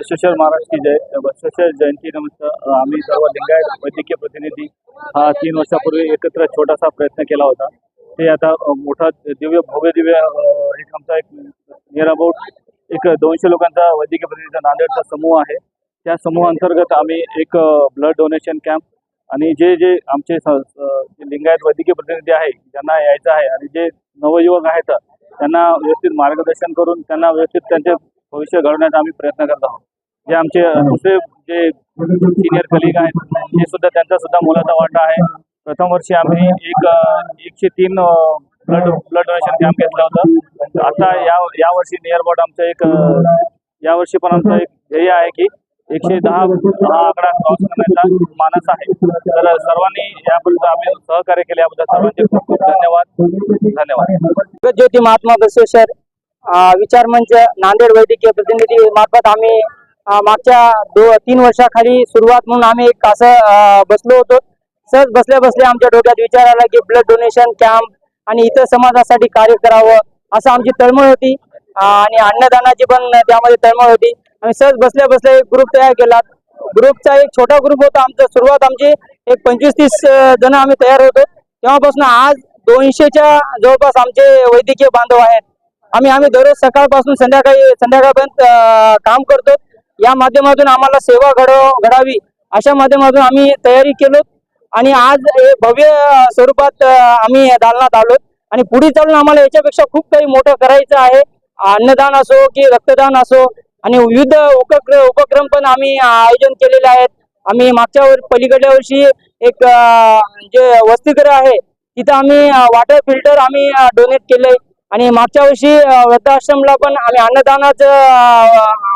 बसवेश्वर महाराज की जय बसवेश्वर जयंती निमित्त आम्ही सर्व लिंगायत वैद्यकीय प्रतिनिधी हा तीन वर्षापूर्वी एकत्र छोटासा प्रयत्न केला होता. ते आता मोठा दिव्य भव्य दिव्य एक आमचा एक नियर अबाउट एक दोनशे लोकांचा वैद्यकीय प्रतिनिधीचा नांदेडचा समूह आहे. त्या समूहाअंतर्गत आम्ही एक ब्लड डोनेशन कॅम्प आणि जे जे आमचे जे लिंगायत वैद्यकीय प्रतिनिधी आहे ज्यांना यायचं आहे आणि जे नवयुवक आहेत त्यांना व्यवस्थित मार्गदर्शन करून त्यांना व्यवस्थित त्यांचे भविष्य घडवण्याचा आम्ही प्रयत्न करत आहोत. जे आमचे दुसरे जे सिनियर कलिग आहेत ते सुद्धा त्यांचा सुद्धा मुलाचा वाटा आहे. प्रथम वर्षी आम्ही एक एकशे तीन ब्लड ब्लड डोनेशन कॅम्प घेतला होता. आता या या वर्षी नियर अबाउट आमचं एक या वर्षी पण आमचं एक ध्येय आहे की एकशे दहा हा आकडा क्रॉस करण्याचा मानस आहे. तर सर्वांनी याबद्दल आम्ही सहकार्य केले. याबद्दल सर्वांचे खूप खूप धन्यवाद. धन्यवाद. ज्योती महात्मा बसवेश्वर विचार मंच नांदेड वैद्यकीय प्रतिनिधी मार्फत आम्ही मागच्या दो तीन वर्षाखाली सुरुवात म्हणून आम्ही एक असं बसलो होतो. सहज बसल्या बसल्या आमच्या डोक्यात विचार आला की ब्लड डोनेशन कॅम्प आणि इतर समाजासाठी कार्य करावं असं आमची तळमळ होती. आणि अन्नदानाची पण त्यामध्ये तळमळ होती. आम्ही सहज बसल्या बसल्या एक ग्रुप तयार केला. ग्रुपचा एक छोटा ग्रुप होता आमचा. सुरुवात आमची एक पंचवीस तीस जण आम्ही तयार होतो. तेव्हापासून आज दोनशेच्या जवळपास आमचे वैद्यकीय बांधव आहेत. आम्ही आम्ही दररोज सकाळपासून संध्याकाळी संध्याकाळपर्यंत काम करतो. या माध्यमातून आम्हाला सेवा घडव घडावी अशा माध्यमातून आम्ही तयारी केलो आणि आज हे भव्य स्वरूपात आम्ही दालनात आलो आणि पुढे चालून आम्हाला याच्यापेक्षा खूप काही मोठं करायचं आहे. अन्नदान असो की रक्तदान असो. आणि विविध उपक्रम उपक्रम पण आम्ही आयोजन केलेले आहेत. आम्ही मागच्या वर पलीकडल्या वर्षी एक जे वसतिगृह आहे तिथं आम्ही वॉटर फिल्टर आम्ही डोनेट केलंय. आणि मागच्या वर्षी वृद्धाश्रमला पण आम्ही अन्नदानाच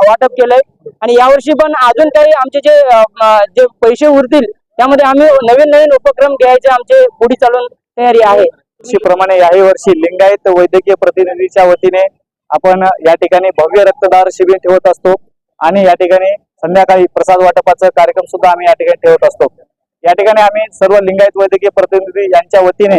वाटप केलंय. आणि यावर्षी पण अजून काही आमचे जे जे पैसे उरतील त्यामध्ये आम्ही नवीन नवीन उपक्रम घ्यायचे आमचे पुढे चालून तयारी आहे. प्रमाणे याही वर्षी लिंगायत वैद्यकीय प्रतिनिधीच्या वतीने आपण या ठिकाणी भव्य रक्तदार शिबिर ठेवत असतो. आणि या ठिकाणी संध्याकाळी प्रसाद वाटपाचा कार्यक्रम सुद्धा आम्ही या ठिकाणी ठेवत असतो. या ठिकाणी आम्ही सर्व लिंगायत वैद्यकीय प्रतिनिधी यांच्या वतीने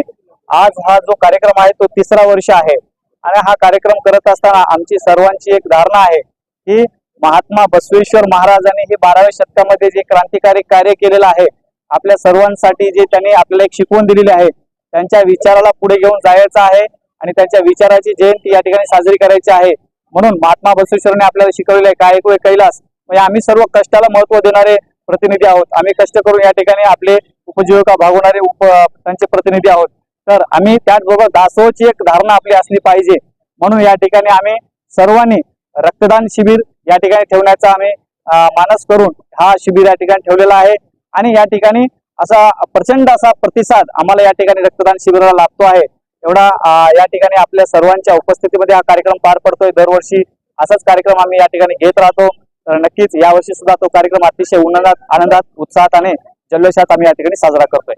आज हा जो कार्यक्रम आहे तो तिसरा वर्ष आहे. आणि हा कार्यक्रम करत असताना आमची सर्वांची एक धारणा आहे की महात्मा बसवेश्वर महाराजांनी हे बाराव्या शतकामध्ये जे क्रांतिकारी कार्य केलेलं आहे आपल्या सर्वांसाठी जे त्यांनी आपल्याला एक शिकवण दिलेली आहे त्यांच्या विचाराला पुढे घेऊन जायचं आहे आणि त्यांच्या विचाराची जयंती या ठिकाणी साजरी करायची आहे. म्हणून महात्मा बसवेश्वरांनी आपल्याला शिकवलेलं आहे काय ऐकू कैलास? म्हणजे आम्ही सर्व कष्टाला महत्त्व देणारे प्रतिनिधी आहोत. आम्ही कष्ट करून या ठिकाणी आपले उपजीविका भागवणारे उप त्यांचे प्रतिनिधी आहोत. तर आम्ही त्याचबरोबर दासोची एक धारणा आपली असली पाहिजे. म्हणून या ठिकाणी आम्ही सर्वांनी रक्तदान शिबिर या ठिकाणी ठेवण्याचा आम्ही मानस करून हा शिबिर या ठिकाणी ठेवलेला आहे. आणि या ठिकाणी असा प्रचंड असा प्रतिसाद आम्हाला या ठिकाणी रक्तदान शिबिराला लाभतो आहे. एवढा या ठिकाणी आपल्या सर्वांच्या उपस्थितीमध्ये हा कार्यक्रम पार पडतोय. दरवर्षी असाच कार्यक्रम आम्ही या ठिकाणी घेत राहतो. तर नक्कीच यावर्षी सुद्धा तो कार्यक्रम अतिशय उन्हाळ्यात आनंदात उत्साहात आणि जल्लोषात आम्ही या ठिकाणी साजरा करतोय.